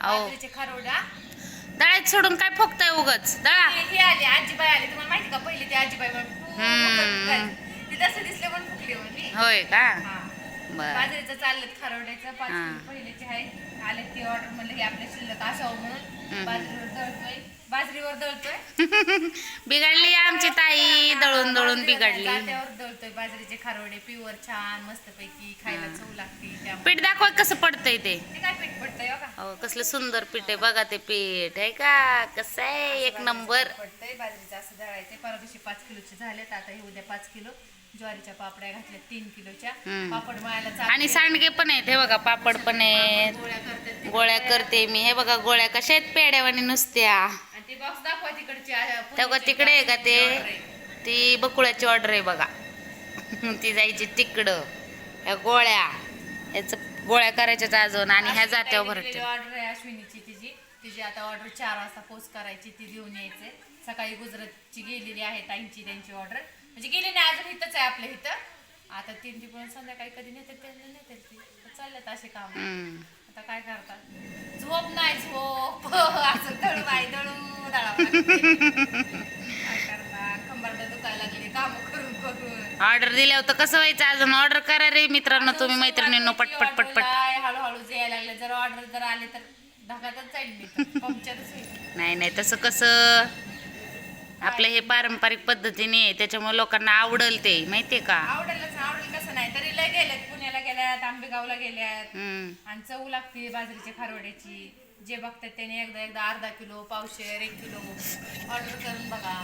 अहो. बाजरीचे खारोडा. दळायत सोडून काय फुकताय उगच? दळा. हे आले आजीबाई आली. तुम्हाला माहिती का पहिली ती आजीबाई हम्म. ती तसं दिसले पण फुकली म्हणली होय का? हा. बर. बाजरीचं चाललेत खारोड्याचं. पाच हा. किलो पहिलेचे आहे आले ती ऑर्डर म्हणलं हे आपल्या शिल्लक असावं म्हणून. बाजरीवर दळतोय. बाजरीवर दळतोय. बिघडली आमची ताई दळून दळून बिघडली. जात्यावर दळतोय बाजरीचे खारोडे प्युअर छान मस्तपैकी खायला चव लागते पीठ दाखवा कसं पडतंय ते. काय पीठ पडतंय हो हो कसलं सुंदर पीठ आहे बघा ते पीठ आहे का? कसं आहे एक नंबर. पडतंय बाजरीचं असं दळायचं परवा दिवशी पाच किलोचे झालेत आता हे उद्या पाच किलो. ज्वारीच्या पापड्या घातल्या तीन किलोच्या. पापड मळायला आणि. सांडगे पण आहेत हे बघा पापड पण आहेत. गोळ्या करते मी. हे बघा गोळ्या कशा आहेत पेड्यावानी नुसत्या. ते बॉक्स दाखवा तिकडची आ- तेव्हा तिकडे आहे का ते. ती बकुळाची ऑर्डर आहे बघा. ती जायची तिकडं. ह्या गोळ्या. याचं गोळ्या करायच्याच अजून आणि ह्या भरायच्या ऑर्डर आहे अश्विनीची तिची. तिची आता ऑर्डर चार वाजता पोस्ट करायची ती देऊन यायचे. सकाळी गुजरातची गेलेली आहे ताईंची त्यांची ऑर्डर म्हणजे गेली नाही अजून इथंच आहे आपल्या इथं. आता तीन ती पण संध्याकाळी कधी नेते ते. नेते चालल्यात असे काम. आता काय करतात? झोप नाही झोप. असं दळू बाई दळू ऑर्डर दिल्यावर तर कसं व्हायचं अजून? ऑर्डर करा रे मित्रांनो तुम्ही मैत्रिणींनो पटपट पटपट. हळूहळू जे लागले. जर ऑर्डर जर आले तर नाही नाही तसं कसं? आपलं हे पारंपरिक पद्धतीने त्याच्यामुळे लोकांना आवडल ते. माहितीये का? आवडेल कसं नाही तरी लय गेल्यात गेल्यात आंबेगावला गेल्यात हम्म. आणि चव लागते बाजरीच्या खारवड्याची. जे बघतात त्याने एकदा एकदा अर्धा किलो पावशेर एक किलो ऑर्डर करून बघा.